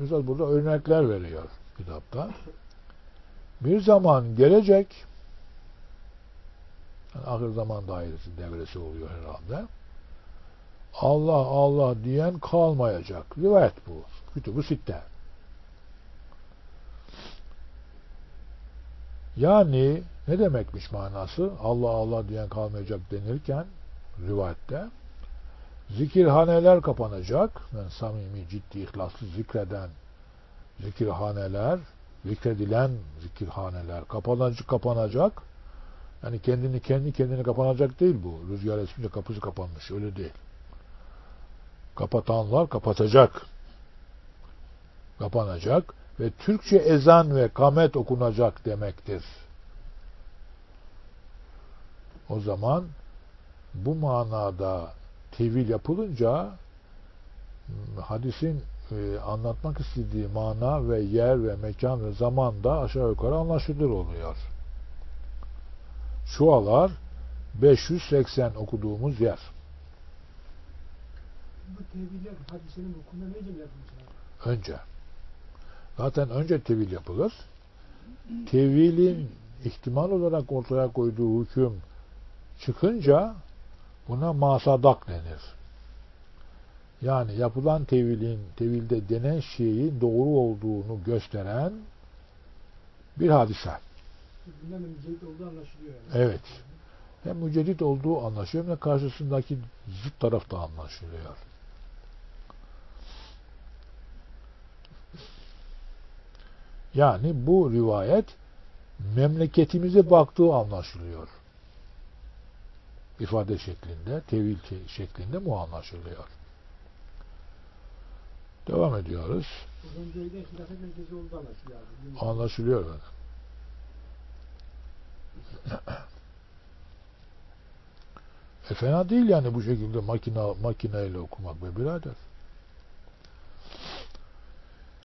Üstad burada örnekler veriyor kitapta. Bir zaman gelecek yani ahir zaman dairesi devresi oluyor herhalde. Allah Allah diyen kalmayacak. Rivayet bu. Kütübü sitte. Yani ne demekmiş manası? Allah Allah diyen kalmayacak denirken rivayette zikirhaneler kapanacak. Yani samimi, ciddi, ihlaslı zikreden zikirhaneler, zikredilen zikirhaneler kapanacak, kapanacak. Yani kendini kendi kendini kapanacak değil bu. Rüzgar esince kapısı kapanmış. Öyle değil. Kapatanlar kapatacak. Kapanacak ve Türkçe ezan ve kamet okunacak demektir. O zaman bu manada tevil yapılınca hadisin e, anlatmak istediği mana ve yer ve mekan ve zaman da aşağı yukarı anlaşılır oluyor. Şu alar 580 okuduğumuz yer. Bu tevhidler hadisinin hukukunda ne yapılmış? Önce. Zaten önce tevil yapılır. Tevilin ihtimal olarak ortaya koyduğu hüküm çıkınca buna masadak denir. Yani yapılan tevilin, tevilde denen şeyin doğru olduğunu gösteren bir hadise. Yani. Evet. Hem mücedit olduğu anlaşılıyor hem de karşısındaki zıt taraf da anlaşılıyor. Yani bu rivayet memleketimize baktığı anlaşılıyor. İfade şeklinde, tevil şe- şeklinde bu anlaşılıyor. Devam ediyoruz. Anlaşılıyor böyle. E fena değil yani bu şekilde makina makineyle okumak be birader.